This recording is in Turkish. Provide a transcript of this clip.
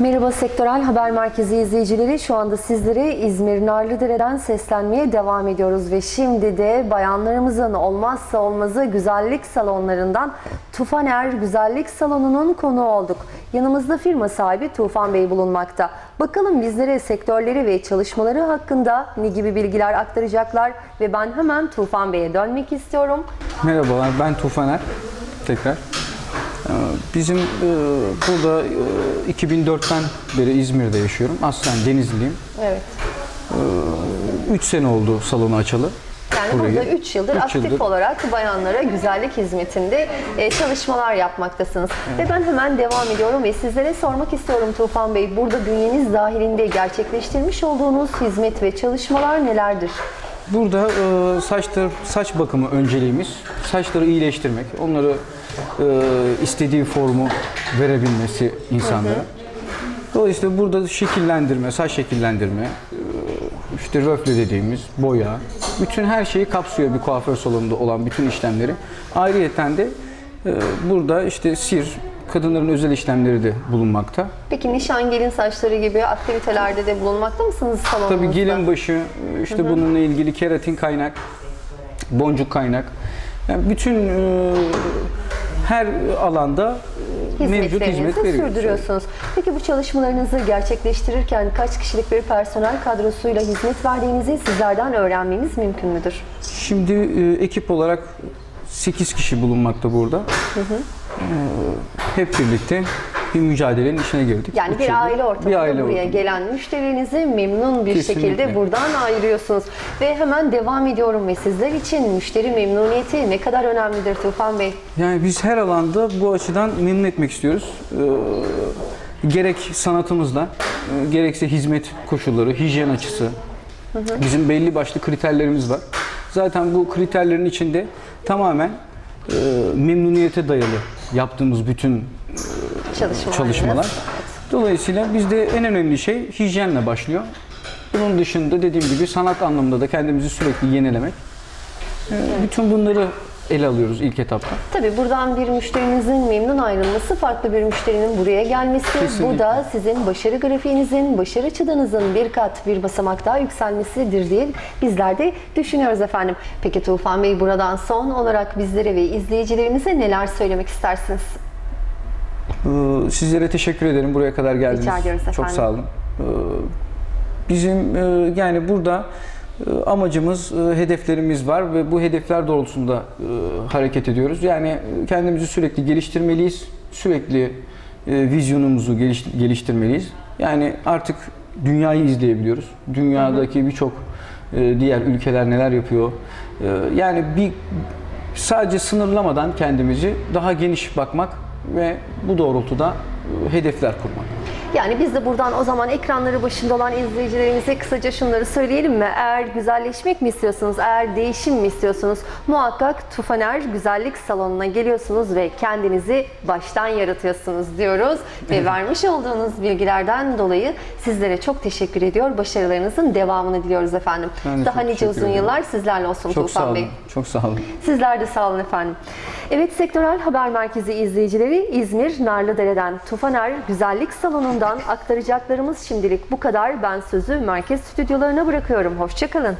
Merhaba Sektörel Haber Merkezi izleyicileri. Şu anda sizlere İzmir Narlıdere'den seslenmeye devam ediyoruz ve şimdi de bayanlarımızın olmazsa olmazı güzellik salonlarından Tufaner Güzellik Salonu'nun konuğu olduk. Yanımızda firma sahibi Tufan Bey bulunmakta. Bakalım bizlere sektörleri ve çalışmaları hakkında ne gibi bilgiler aktaracaklar ve ben hemen Tufan Bey'e dönmek istiyorum. Merhabalar, ben Tufaner. Tekrar. Ee, Bizim e, burada e, 2004'ten beri İzmir'de yaşıyorum. Aslen Denizliyim. Evet. 3 sene oldu salonu açalı. Yani Burayı. burada 3 yıldır Üç aktif yıldır. olarak bayanlara güzellik hizmetinde e, çalışmalar yapmaktasınız. Ve ben hemen devam ediyorum ve sizlere sormak istiyorum Tufan Bey. Burada bünyeniz dahilinde gerçekleştirmiş olduğunuz hizmet ve çalışmalar nelerdir? Burada e, saçlar, saç bakımı önceliğimiz. Saçları iyileştirmek, onları e, istediği formu verebilmesi insanlara. Dolayısıyla burada şekillendirme, saç şekillendirme, e, işte röfle dediğimiz boya, bütün her şeyi kapsıyor bir kuaför salonunda olan bütün işlemleri. Ayrıyeten de e, burada işte sir, kadınların özel işlemleri de bulunmakta. Peki nişan gelin saçları gibi aktivitelerde de bulunmakta mısınız salonunuzda? Tabii gelin başı, işte bununla ilgili keratin kaynak, boncuk kaynak. Yani bütün e, her alanda e, mevcut hizmet veriyoruz. sürdürüyorsunuz. Peki bu çalışmalarınızı gerçekleştirirken kaç kişilik bir personel kadrosuyla hizmet verdiğinizi sizlerden öğrenmemiz mümkün müdür? Şimdi e, ekip olarak 8 kişi bulunmakta burada. E, hep birlikte bir mücadelenin içine girdik. Yani bir aile ortamında Bir aile buraya ortamı. gelen müşterinizi memnun bir Kesinlikle. şekilde buradan ayırıyorsunuz. Ve hemen devam ediyorum ve sizler için müşteri memnuniyeti ne kadar önemlidir Tufan Bey? Yani biz her alanda bu açıdan memnun etmek istiyoruz. Ee, gerek sanatımızla, e, gerekse hizmet koşulları, hijyen açısı. Bizim belli başlı kriterlerimiz var. Zaten bu kriterlerin içinde tamamen e, memnuniyete dayalı yaptığımız bütün Çalışmalarınız. çalışmalar. Dolayısıyla bizde en önemli şey hijyenle başlıyor. Bunun dışında dediğim gibi sanat anlamında da kendimizi sürekli yenilemek. Ee, Bütün bunları ele alıyoruz ilk etapta. Tabii buradan bir müşterinizin memnun ayrılması, farklı bir müşterinin buraya gelmesi, Kesinlikle. bu da sizin başarı grafiğinizin, başarı çıtanızın bir kat, bir basamak daha yükselmesidir diye bizler de düşünüyoruz efendim. Peki Tufan Bey buradan son olarak bizlere ve izleyicilerimize neler söylemek istersiniz? Ee, Sizlere teşekkür ederim buraya kadar geldiniz. Rica ediyoruz Çok sağ olun. Ee, Bizim e, yani burada e, amacımız, e, hedeflerimiz var ve bu hedefler doğrultusunda hareket ediyoruz. Yani kendimizi sürekli geliştirmeliyiz. Sürekli vizyonumuzu geliş- geliştirmeliyiz. Yani artık dünyayı izleyebiliyoruz. Dünyadaki birçok diğer ülkeler neler yapıyor. Yani bir sadece sınırlamadan kendimizi daha geniş bakmak ve bu doğrultuda e, hedefler kurmak. Yani biz de buradan o zaman ekranları başında olan izleyicilerimize kısaca şunları söyleyelim mi? Eğer güzelleşmek mi istiyorsunuz, eğer değişim mi istiyorsunuz? Muhakkak Tufaner Güzellik Salonu'na geliyorsunuz ve kendinizi baştan yaratıyorsunuz diyoruz. Ve vermiş olduğunuz bilgilerden dolayı sizlere çok teşekkür ediyor. Başarılarınızın devamını diliyoruz efendim. Ben Daha nice uzun ederim. yıllar sizlerle olsun Çok Tufan sağ Bey. olun. Çok sağ olun. Sizler de sağ olun efendim. Evet Sektörel Haber Merkezi izleyicileri İzmir Narlıdere'den Tufaner Güzellik Salonu'ndan aktaracaklarımız şimdilik bu kadar. Ben sözü merkez stüdyolarına bırakıyorum. Hoşçakalın.